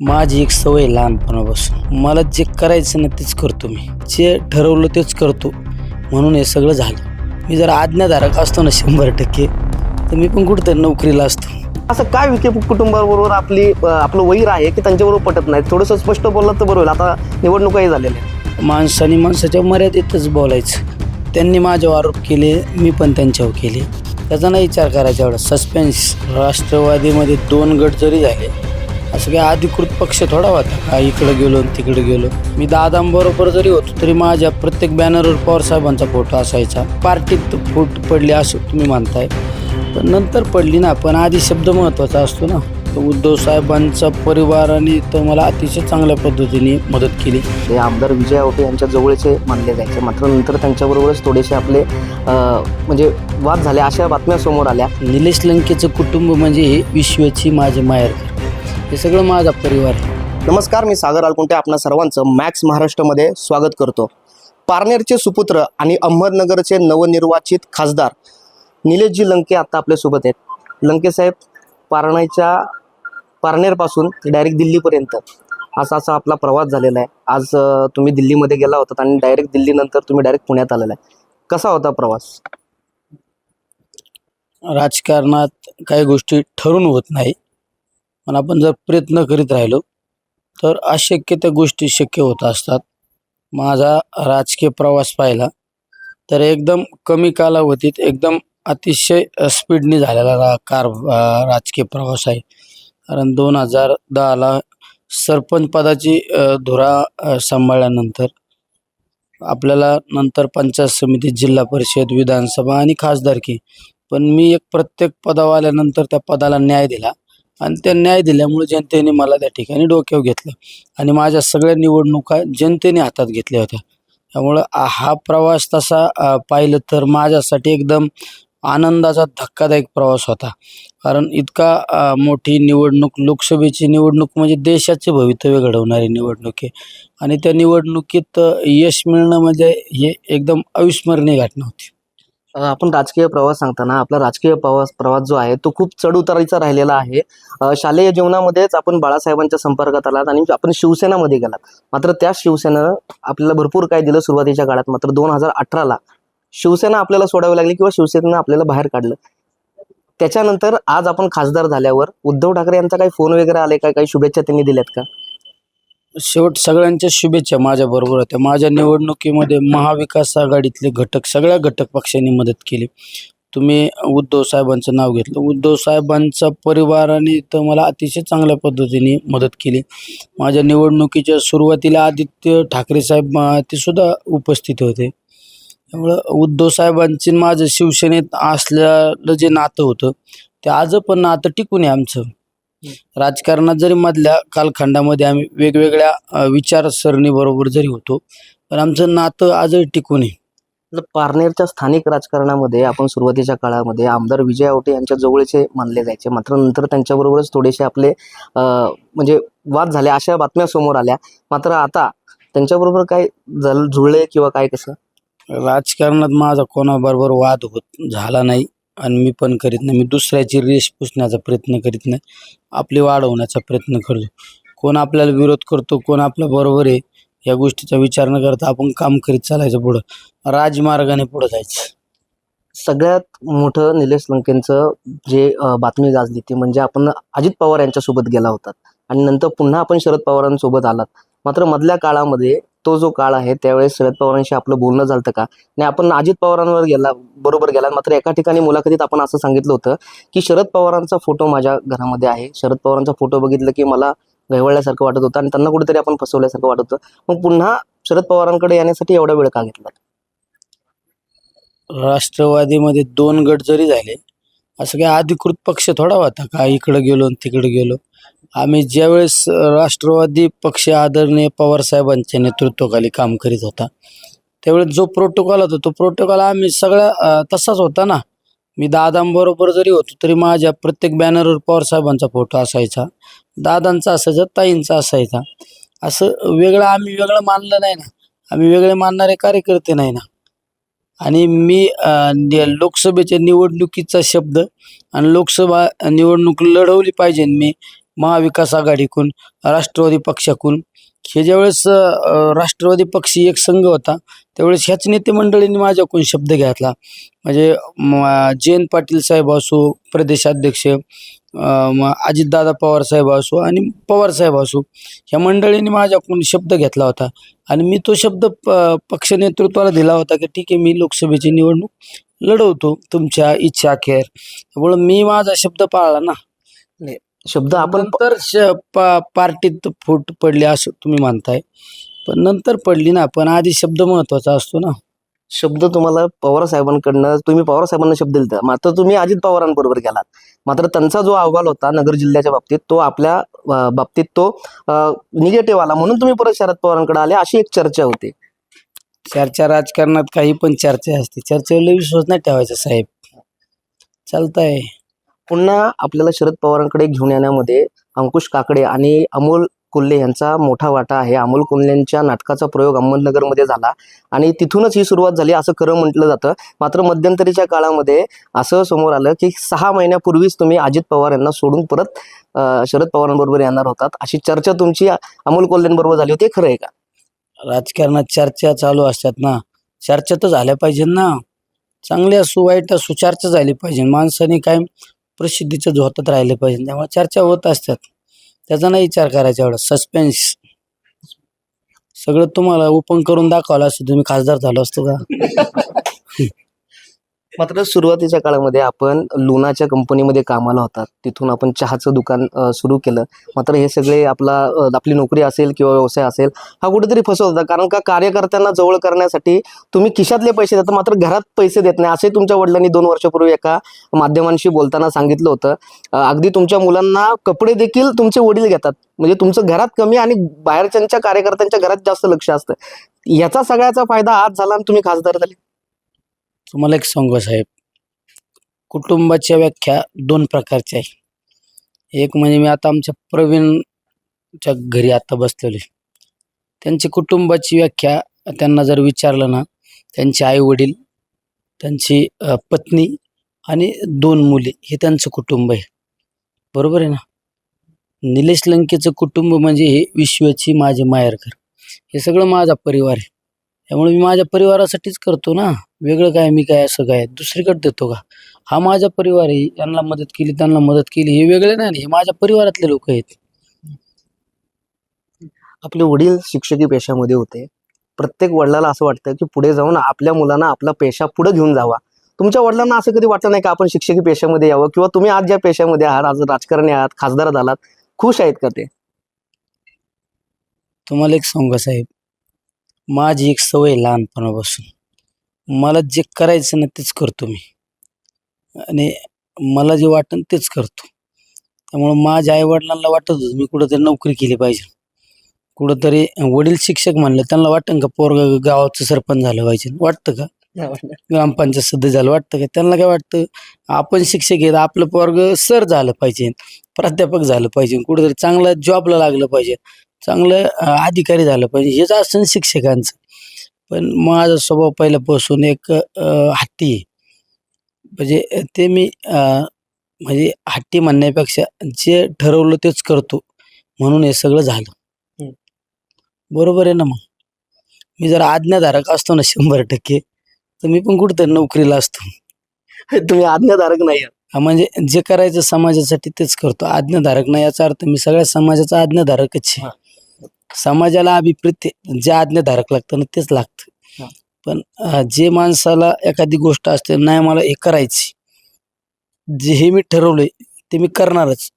माझी एक सवय आहे लहानपणापासून. मला जे करायचं ना तेच करतो मी. जे ठरवलं तेच करतो. म्हणून हे सगळं झालं. मी जर आज्ञाधारक असतो ना शंभर टक्के तर मी पण कुठंतरी नोकरीला असतो. असं काय विखे कुटुंबाबरोबर आपली आपलं वैर आहे की त्यांच्याबरोबर पटत नाही? थोडंसं स्पष्ट बोललं तर बरं होईल. आता निवडणुकाही झालेल्या आहेत. माणसाने माणसाच्या मर्यादेतच बोलायचं. त्यांनी माझ्यावर आरोप केले मी पण त्यांच्यावर केले. त्याचा नाही विचार करायचा एवढा. सस्पेन्स राष्ट्रवादीमध्ये दोन गट जरी झाले असं काही अधिकृत पक्ष थोडा होता. का इकडं गेलो आणि तिकडं गेलो. मी दादांबरोबर जरी होतो तरी माझ्या प्रत्येक बॅनरवर पवार साहेबांचा फोटो असायचा. पार्टीत फूट पडली असं तुम्ही म्हणताय. पण नंतर पडली ना पण आधी शब्द महत्त्वाचा असतो ना. तर उद्धव साहेबांचा परिवाराने तर मला अतिशय चांगल्या पद्धतीने मदत केली. ते आमदार विजय आवटे यांच्या जवळचे मानले जायचे. मात्र नंतर त्यांच्याबरोबरच थोडेसे आपले म्हणजे वाद झाले अशा बातम्या समोर आल्या. निलेश लंकेचं कुटुंब म्हणजे हे विश्वाची माझे माहेरकर हे सगळं माझा परिवार आहे. नमस्कार मी सागर अलकुंटे आपणा सर्वांचं मॅक्स महाराष्ट्रामध्ये स्वागत करतो. पारनेरचे सुपुत्र आणि अहमदनगरचे नवनिर्वाचित खासदार निलेशजी लंके आता आपल्यासोबत आहेत. लंके साहेब पारण्याच्या पारनेरपासून डायरेक्ट दिल्लीपर्यंत असा असा आपला प्रवास झालेला आहे. आज तुम्ही दिल्लीमध्ये गेला होता आणि डायरेक्ट दिल्लीनंतर तुम्ही डायरेक्ट पुण्यात आलेला आहे. कसा होता प्रवास? राजकारणात काही गोष्टी ठरून होत नाही. पण आपण जर प्रयत्न करीत राहिलो तर अशक्य त्या गोष्टी शक्य होत असतात. माझा राजकीय प्रवास पाहिला तर एकदम कमी कालावधीत एकदम अतिशय स्पीडने झालेला रा कार राजकीय प्रवास आहे. कारण दोन हजार दहाला सरपंच पदाची धुरा सांभाळल्यानंतर आपल्याला नंतर पंचायत समिती जिल्हा परिषद विधानसभा आणि खासदारकी. पण मी एक प्रत्येक पदावर आल्यानंतर त्या पदाला न्याय दिला. आणि त्या न्याय दिल्यामुळे जनतेने मला त्या ठिकाणी डोक्यावर घेतलं. आणि माझ्या सगळ्या निवडणुका जनतेने हातात घेतल्या होत्या. त्यामुळं हा प्रवास तसा पाहिलं तर माझ्यासाठी एकदम आनंदाचा धक्कादायक प्रवास होता. कारण इतका मोठी निवडणूक लोकसभेची निवडणूक म्हणजे देशाचे भवितव्य घडवणारी निवडणूक आहे. आणि त्या निवडणुकीत यश मिळणं म्हणजे हे एकदम अविस्मरणीय घटना होती. आपण राजकीय प्रवास सांगताना आपला राजकीय प्रवास प्रवास जो आहे तो खूप चढ उतारीचा राहिलेला आहे. शालेय जीवनामध्येच आपण बाळासाहेबांच्या संपर्कात आलात आणि आपण शिवसेनामध्ये गेलात. मात्र त्या शिवसेनेनं आपल्याला भरपूर काय दिलं सुरुवातीच्या काळात. मात्र दोन हजार अठराला शिवसेना आपल्याला सोडावी लागली किंवा शिवसेनेनं आपल्याला बाहेर काढलं. त्याच्यानंतर आज आपण खासदार झाल्यावर उद्धव ठाकरे यांचा काही फोन वगैरे आले काय काही शुभेच्छा त्यांनी दिल्यात का? शेवट सगळ्यांच्या शुभेच्छा माझ्या बरोबर होत्या. माझ्या निवडणुकीमध्ये महाविकास आघाडीतले घटक सगळ्या घटक पक्षांनी मदत केली. तुम्ही उद्धव साहेबांचं नाव घेतलं. उद्धव साहेबांचा परिवाराने तर मला अतिशय चांगल्या पद्धतीने मदत केली. माझ्या निवडणुकीच्या सुरुवातीला आदित्य ठाकरे साहेब ते सुद्धा उपस्थित होते. त्यामुळं उद्धव साहेबांचे माझं शिवसेनेत असल्यालं जे नातं होतं ते आज पण नातं टिकून आहे आमचं. राजकारणात जरी मधल्या कालखंडामध्ये आम्ही वेगवेगळ्या विचारसरणीबरोबर जरी होतो पण आमचं नातं आजही टिकून आहे. पारनेरच्या स्थानिक राजकारणामध्ये आपण सुरुवातीच्या काळामध्ये आमदार विजय आवटे यांच्या जवळचे मानले जायचे. मात्र नंतर त्यांच्याबरोबरच थोडेसे आपले म्हणजे वाद झाले अशा बातम्या समोर आल्या. मात्र आता त्यांच्याबरोबर काय जल जुळले किंवा काय कसं? राजकारणात माझा कोणाबरोबर वाद होत झाला नाही. आणि मी पण करीत नाही. मी दुसऱ्याची रेष पुसण्याचा प्रयत्न करीत नाही. आपली वाढवण्याचा प्रयत्न करतो कोण आपल्याला विरोध करतो कोण आपल्या बरोबर आहे या गोष्टीचा विचार न करता आपण काम करीत चालायचं पुढं. राजमार्गाने पुढं जायचं. सगळ्यात मोठं निलेश लंकेंचं जे बातमी गाजली ती म्हणजे आपण अजित पवार यांच्यासोबत गेला होतात आणि नंतर पुन्हा आपण शरद पवारांसोबत आलात. मात्र मधल्या काळामध्ये तो जो काळ आहे त्यावेळेस शरद पवारांशी आपलं बोलणं झालं का? नाही आपण अजित पवारांवर गेला बरोबर गेला. मात्र एका ठिकाणी मुलाखतीत आपण असं सांगितलं होतं की शरद पवारांचा फोटो माझ्या घरामध्ये आहे. शरद पवारांचा फोटो बघितलं की मला गहिवळल्यासारखं वाटत होतं आणि त्यांना कुठेतरी आपण फसवल्यासारखं वाटत होतं. मग पुन्हा शरद पवारांकडे येण्यासाठी एवढा वेळ का घेतला? राष्ट्रवादीमध्ये दोन गट जरी झाले असं काही अधिकृत पक्ष थोडा होता का? इकडं गेलो आणि तिकडं गेलो. आम्ही ज्यावेळेस राष्ट्रवादी पक्ष आदरणीय पवारसाहेबांच्या नेतृत्वाखाली काम करीत होता त्यावेळेस जो प्रोटोकॉल होता तो प्रोटोकॉल आम्ही सगळा तसाच होता ना. मी दादांबरोबर जरी होतो तरी माझ्या प्रत्येक बॅनरवर पवारसाहेबांचा फोटो असायचा. दादांचा असायचा ताईंचा असायचा. असं वेगळं आम्ही वेगळं मानलं नाही ना. आम्ही वेगळे मानणारे कार्यकर्ते नाही ना. आणि मी लोकसभेच्या निवडणुकीचा शब्द आणि लोकसभा निवडणूक लढवली पाहिजे मी महाविकास आघाडीकडून राष्ट्रवादी पक्षाकडून हे ज्यावेळेस राष्ट्रवादी पक्षी एक संघ होता त्यावेळेस ह्याच नेते मंडळींनी माझ्याकडून शब्द घेतला. म्हणजे जयंत पाटील साहेब असो प्रदेशाध्यक्ष अजितदादा पवार साहेब असो आणि पवार साहेब असो ह्या मंडळींनी माझ्याकडून शब्द घेतला होता. आणि मी तो शब्द प पक्ष नेतृत्वाला दिला होता की ठीक आहे मी लोकसभेची निवडणूक लढवतो तुमच्या इच्छा अखेर. त्यामुळं मी माझा शब्द पाळला ना. शब्द आपण पा- पार्टीत फूट पडली असं तुम्ही म्हणताय. पण नंतर पडली ना पण आधी शब्द महत्त्वाचा असतो ना. शब्द तुम्हाला पवार साहेबांकडनं तुम्ही पवार साहेबांना शब्द दिला मात्र तुम्ही अजित पवारांबरोबर गेलात. मात्र त्यांचा जो अहवाल होता नगर जिल्ह्याच्या बाबतीत तो आपल्या बाबतीत तो निगेटिव्ह आला. म्हणून तुम्ही परत शरद पवारांकडे आले अशी एक चर्चा होती. चर्चा राजकारणात काही पण चर्चा असते. चर्चेवर विश्वास नाही ठेवायचा साहेब. चालतंय. पुन्हा आपल्याला शरद पवारांकडे घेऊन येण्यामध्ये अंकुश काकडे आणि अमोल कोल्हे यांचा मोठा वाटा आहे. अमोल कोल्हेंच्या नाटकाचा प्रयोग अहमदनगरमध्ये झाला आणि तिथूनच ही सुरुवात झाली असं खरं म्हटलं जातं. मात्र मध्यंतरीच्या काळामध्ये असं समोर आलं की सहा महिन्यापूर्वीच तुम्ही अजित पवार यांना सोडून परत शरद पवारांबरोबर येणार होतात. अशी चर्चा तुमची अमोल कोल्हेंबरोबर झाली होती खरं आहे का? राजकारणात चर्चा चालू असतात ना. चर्चा तर झाल्या पाहिजे ना. चांगली सुवाईट वाईट चर्चा झाली पाहिजे माणसाने काय प्रसिद्धीचं झोतत राहिले पाहिजे. त्यामुळे चर्चा होत असतात. त्याचा नाही विचार करायचा एवढा. सस्पेन्स सगळं तुम्हाला ओपन करून दाखवलं असतं. तुम्ही खासदार झालो असतो का? मात्र सुरुवातीच्या काळामध्ये आपण लुनाच्या कंपनीमध्ये कामाला होतात. तिथून आपण चहाचं दुकान सुरू केलं. मात्र हे सगळे आपला आपली नोकरी असेल किंवा व्यवसाय असेल हा कुठेतरी फसवत होता. कारण का कार्यकर्त्यांना जवळ करण्यासाठी तुम्ही खिशातले पैसे देता मात्र घरात पैसे देत नाही. असे तुमच्या वडिलांनी दोन वर्षापूर्वी एका माध्यमांशी बोलताना सांगितलं होतं. अगदी तुमच्या मुलांना कपडे देखील तुमचे वडील घेतात. म्हणजे तुमचं घरात कमी आणि बाहेरच्यांच्या कार्यकर्त्यांच्या घरात जास्त लक्ष असतं. याचा सगळ्याचा फायदा आज झाला आणि तुम्ही खासदार झाले. तुम्हाला एक सांगू साहेब. कुटुंबाच्या व्याख्या दोन प्रकारच्या आहे. एक म्हणजे मी आता आमच्या प्रवीणच्या घरी आता बसलेलो आहे. त्यांची कुटुंबाची व्याख्या त्यांना जर विचारलं ना त्यांचे आई वडील त्यांची पत्नी आणि दोन मुले हे त्यांचं कुटुंब आहे. बरोबर आहे ना? निलेश लंकेचं कुटुंब म्हणजे हे विश्वाची माझे माहेरघर. हे सगळं माझा परिवार आहे. त्यामुळे मी माझ्या परिवारासाठीच करतो ना? वेगळं काय मी काय असं काय दुसरीकडे देतो का? हा माझा परिवार आहे यांना मदत केली त्यांना मदत केली हे वेगळे नाही हे माझ्या परिवारातले लोक आहेत. आपले वडील शिक्षकी पेशामध्ये होते. प्रत्येक वडिलाला असं वाटतं की पुढे जाऊन आपल्या मुलांना आपला पेशा पुढे घेऊन जावा. तुमच्या वडिलांना असं कधी वाटलं नाही का आपण शिक्षकी पेशामध्ये यावं? किंवा तुम्ही आज ज्या पेशामध्ये आहात आज राजकारणी आहात खासदार झालात खुश आहेत का ते? तुम्हाला एक सांगू साहेब? माझी एक सवय लहानपणापासून. मला जे करायचं ना तेच करतो मी. आणि मला जे वाटतं तेच करतो. त्यामुळं माझ्या आईवडिलांना वाटत होतं मी कुठंतरी नोकरी केली पाहिजे. कुठंतरी वडील शिक्षक म्हणलं त्यांना वाटतं का पोरग गावाचं सरपंच झालं पाहिजे? वाटतं का? ग्रामपंचायत सध्या झालं वाटतं का? त्यांना काय वाटतं? आपण शिक्षक आहेत आपलं पोरग सर झालं पाहिजे प्राध्यापक झालं पाहिजे कुठंतरी चांगलं जॉबला लागलं पाहिजे चांगलं अधिकारी झालं पाहिजे हेच असतं शिक्षकांचं. पण माझा स्वभाव पहिल्यापासून एक हट्टी म्हणजे ते मी म्हणजे हट्टी म्हणण्यापेक्षा जे ठरवलं तेच करतो. म्हणून हे सगळं झालं. बरोबर आहे ना मग? मी जर आज्ञाधारक असतो ना शंभर टक्के. तर मी पण कुठेतरी नोकरीला असतो. तुम्ही आज्ञाधारक नाही म्हणजे जे करायचं समाजासाठी तेच करतो. आज्ञाधारक नाही याचा अर्थ मी सगळ्या समाजाचा आज्ञाधारकच आहे. समाजाला अभिप्रेत. जे आज्ञाधारक लागतं ना तेच. लागतं पण जे माणसाला एखादी गोष्ट असते नाही मला हे करायची जे हे मी ठरवलंय ते मी करणारच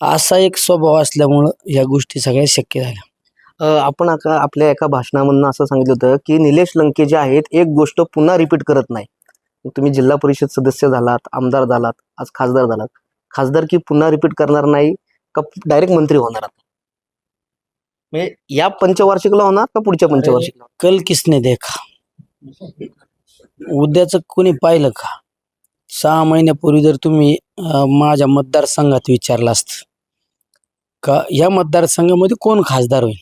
असा एक स्वभाव असल्यामुळं ह्या गोष्टी सगळ्या शक्य झाल्या आपण आता आपल्या एका भाषणामधनं असं सांगितलं होतं की निलेश लंके जे आहेत एक गोष्ट पुन्हा रिपीट करत नाही तुम्ही जिल्हा परिषद सदस्य झालात आमदार झालात आज खासदार झालात खासदार की पुन्हा रिपीट करणार नाही का डायरेक्ट मंत्री होणार? म्हणजे या पंचवार्षिकला होणार का पुढच्या पंचवार्षिकला? कल किसने देखा? उद्याचं कोणी पाहिलं का? सहा महिन्यापूर्वी जर तुम्ही अं, माझ्या मतदारसंघात विचारलं असतं का या मतदारसंघामध्ये कोण खासदार होईल?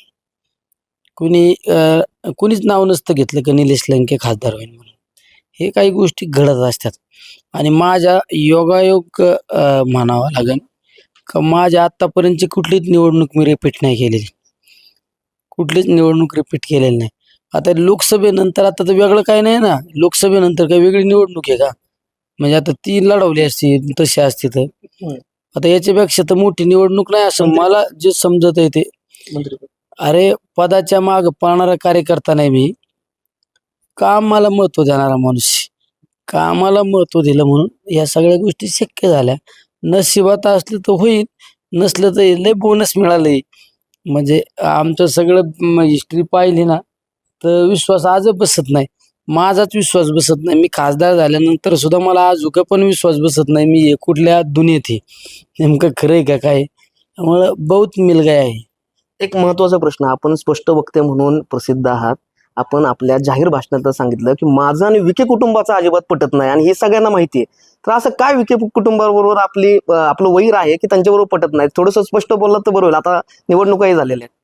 कुणी अं, कुणीच नाव नसतं घेतलं का निलेश लंके खासदार होईल म्हणून? हे काही गोष्टी घडत असतात. आणि माझ्या योगायोग अं, म्हणावं लागेल का माझ्या आत्तापर्यंतची कुठलीच निवडणूक मी रिपीट नाही केलेली. कुठलीच निवडणूक रिपीट केलेली नाही. आता लोकसभेनंतर आता तर वेगळं काय नाही ना. लोकसभेनंतर काय वेगळी निवडणूक आहे का? म्हणजे आता ती लढवली असती तशी असती तर. आता याच्यापेक्षा तर मोठी निवडणूक नाही असं मला जे समजत आहे ते. अरे पदाच्या माग पाळणारा कार्यकर्ता नाही मी. कामाला महत्त्व देणारा माणूस. कामाला महत्त्व दिलं म्हणून या सगळ्या गोष्टी शक्य झाल्या. नशिबात असलं तर होईल नसलं तर लय बोनस मिळालंय. म्हणजे आमचं सगळं म्हणजे हिस्ट्री पाहिली ना तर विश्वास आजच बसत नाही. माझाच विश्वास बसत नाही. मी खासदार झाल्यानंतर सुद्धा मला अजून पण विश्वास बसत नाही. मी कुठल्या दुनियेत आहे? नेमकं खरं आहे का काय? त्यामुळं बहुत मिलगाय आहे. एक महत्त्वाचा प्रश्न आपण स्पष्ट वक्ते म्हणून प्रसिद्ध आहात. आपण आपल्या जाहीर भाषणात सांगितलं की माझं आणि विखे कुटुंबाचा अजिबात पटत नाही आणि हे सगळ्यांना माहिती आहे. तर असं काय विखे कुटुंबाबरोबर आपली आपलं वैर आहे की त्यांच्याबरोबर पटत नाही? थोडंसं स्पष्ट बोललं तर बरं होईल. आता निवडणुकाही झालेल्या आहेत.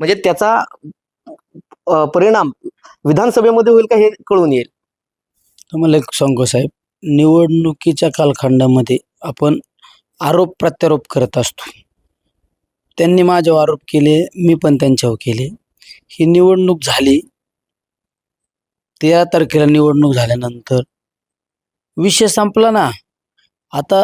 म्हणजे त्याचा परिणाम विधानसभेमध्ये होईल का हे कळून येईल? तुम्हाला एक सांगू साहेब निवडणुकीच्या कालखंडामध्ये आपण आरोप प्रत्यारोप करत असतो. त्यांनी माझ्यावर आरोप केले मी पण त्यांच्यावर केले. ही निवडणूक झाली तेरा तारखेला निवडणूक झाल्यानंतर. विषय संपला ना. आता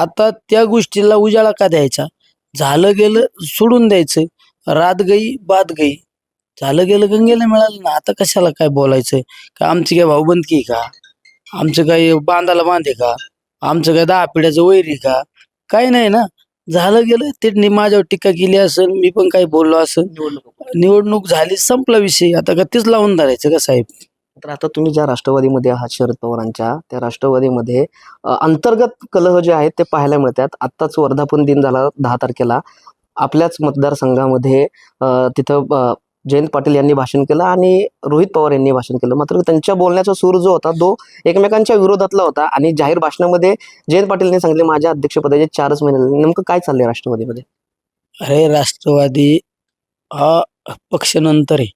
आता त्या गोष्टीला उजाळा का द्यायचा? झालं गेलं सोडून द्यायचं. रात गई बाद गई झालं गेलं गंगेला मिळालं ना. आता कशाला काय बोलायचं? का आमची काय भाऊबंदकी आहे का? आमचं काही बांधाला बांधे का? आमचं काय दहा पिढ्याचं वैर आहे का? काही नाही ना. झालं गेलं त्यांनी माझ्यावर टीका केली असेल मी पण काही बोललो असेल निवडणूक. झाली संपला विषय. आता का तेच लावून धरायचं का साहेब? तर आता तुम्ही ज्या राष्ट्रवादीमध्ये आहात शरद पवारांच्या त्या राष्ट्रवादीमध्ये अंतर्गत कलह जे आहेत ते पाहायला मिळतात. आत्ताच वर्धापन दिन झाला दहा तारखेला. आपल्याच मतदारसंघामध्ये तिथं जयंत पाटील यांनी भाषण केलं आणि रोहित पवार यांनी भाषण केलं. मात्र त्यांच्या बोलण्याचा सूर जो होता तो एकमेकांच्या विरोधातला होता आणि जाहीर भाषणामध्ये जयंत पाटीलने सांगितले माझ्या अध्यक्षपदाचे चारच महिने नेमकं काय चाललंय राष्ट्रवादीमध्ये? अरे राष्ट्रवादी हा पक्ष नंतर आहे.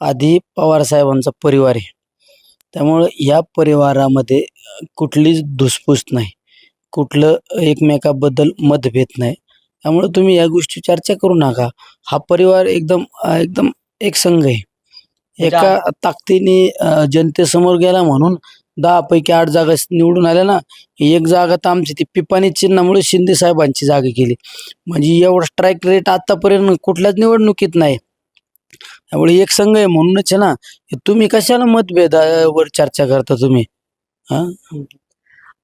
आधी पवार साहेबांचा परिवार आहे. त्यामुळं या परिवारामध्ये कुठलीच धुसफूस नाही. कुठलं एकमेकाबद्दल मतभेद नाही. त्यामुळे तुम्ही या गोष्टी चर्चा करू नका. हा परिवार एकदम एकदम एक संघ आहे. एका ताकदीने जनतेसमोर गेला म्हणून दहा पैकी आठ जागा निवडून आल्या ना एक जागा तर आमची ती पिपाणी चिन्हामुळे शिंदे साहेबांची जागा केली. म्हणजे एवढा स्ट्राईक रेट आतापर्यंत कुठल्याच निवडणुकीत नाही. त्यामुळे एक संघ आहे म्हणूनच आहे ना तुम्ही कशाला मतभेदावर चर्चा करता तुम्ही? हा?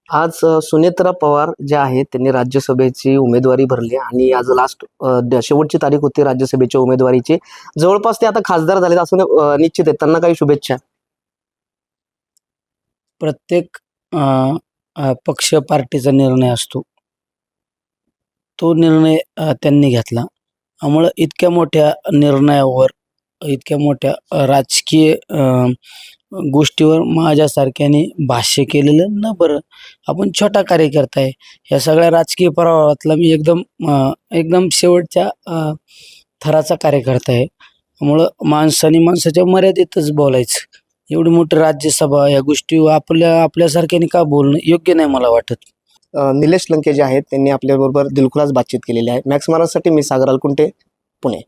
आज सुनेत्रा पवार ज्या आहेत त्यांनी राज्यसभेची उमेदवारी भरली आणि आज लास्ट शेवटची तारीख होती राज्यसभेच्या उमेदवारीची. जवळपास ते आता खासदार झालेत असं निश्चित आहे. त्यांना काही शुभेच्छा. प्रत्येक अं, पक्ष पार्टीचा निर्णय असतो. तो निर्णय त्यांनी घेतला. त्यामुळं इतक्या मोठ्या निर्णयावर इतक्या मोठ्या राजकीय अं, गोष्टीवर माझ्यासारख्याने भाष्य केलेलं न बरं आपण छोटा कार्यकर्ता आहे या सगळ्या राजकीय प्रवाहातला मी एकदम एकदम शेवटच्या थराचा कार्यकर्ता आहे त्यामुळं माणसाने माणसाच्या मर्यादेतच बोलायचं. एवढी मोठी राज्यसभा या गोष्टी आपल्या आपल्यासारख्याने का बोलणं योग्य नाही मला वाटत. निलेश लंके जे आहेत त्यांनी आपल्याबरोबर दिलखुलास बातचीत केलेली आहे. मॅक्स मारासाठी मी सागर अलकुंटे पुणे.